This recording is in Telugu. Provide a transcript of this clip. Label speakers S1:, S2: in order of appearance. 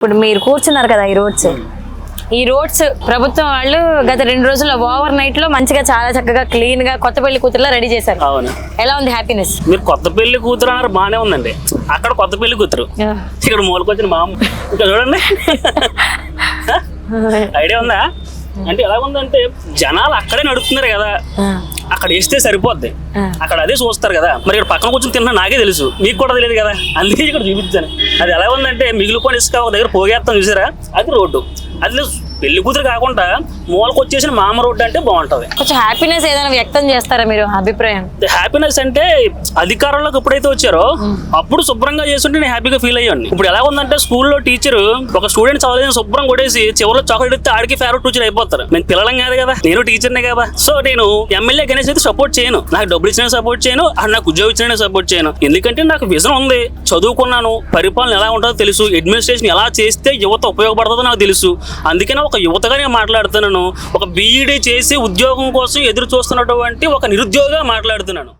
S1: ఇప్పుడు మీరు కూర్చున్నారు కదా ఈ రోడ్స్. ఈ రోడ్స్ ప్రభుత్వం వాళ్ళు గత రెండు రోజుల్లో ఓవర్ నైట్లో మంచిగా చాలా చక్కగా క్లీన్గా కొత్త పెళ్ళి కూతురులా రెడీ చేశారు.
S2: అవును.
S1: ఎలా ఉంది హ్యాపీనెస్?
S2: మీరు కొత్త పెళ్ళి కూతురు అన్నారు బాగానే ఉందండి. అక్కడ కొత్త పెళ్ళి కూతురు. ఇక్కడ మూలకొచ్చిన మామ. ఇక్కడ చూడండి. ఐడియా ఉందా? అంటే ఎలా ఉందంటే జనాలు అక్కడే నడుపుతున్నారు కదా. అక్కడ వేస్తే సరిపోద్ది. అక్కడ అదే చూస్తారు కదా. మరి ఇక్కడ పక్కన కూర్చొని తిన్నా నాకే తెలుసు. మీకు కూడా తెలియదు కదా. అందుకే ఇక్కడ చూపించాను. అది ఎలా ఉందంటే మిగిలిపోయిన ఇసుక ఒక దగ్గర పోగేస్తాం చూసారా? అది రోడ్డు. అది పెళ్ళి కూతురు కాకుండా మూలకు వచ్చేసిన మామ రోడ్డు అంటే బాగుంటది.
S1: కొంచెం హ్యాపీనెస్ ఏదైనా వ్యక్తం చేస్తారా మీరు అభిప్రాయం?
S2: హ్యాపీనెస్ అంటే అధికారంలోకి ఎప్పుడైతే వచ్చారో అప్పుడు శుభ్రంగా చేస్తుంటే నేను హ్యాపీగా ఫీల్ అయ్యాను ఇప్పుడు ఎలా ఉందంటే స్కూల్లో టీచర్ ఒక స్టూడెంట్ చదవలేని శుభ్రం కొట్టేసి చివరిలో చాక్లెట్ ఇస్తే ఆడికి ఫేవరెట్ టీచర్ అయిపోతారు. నేను పిల్లలం కాదు కదా నేను టీచర్నే కదా. సో నేను ఎమ్మెల్యే గణేష్ అయితే సపోర్ట్ చేయను. నాకు డబ్బులు ఇచ్చిన సపోర్ట్ చేయను అండ్ నాకు ఉద్యోగం ఇచ్చిన సపోర్ట్ చేయను. ఎందుకంటే నాకు విజన్ ఉంది. చదువుకున్నాను. పరిపాలన ఎలా ఉంటుందో తెలుసు. అడ్మినిస్ట్రేషన్ ఎలా చేస్తే యువత ఉపయోగపడుతుందో నాకు తెలుసు. అందుకనే ఒక యువతగానే మాట్లాడుతున్నాను. ఒక బీఈడీ చేసి ఉద్యోగం కోసం ఎదురు చూస్తున్నటువంటి ఒక నిరుద్యోగిగా మాట్లాడుతున్నాను.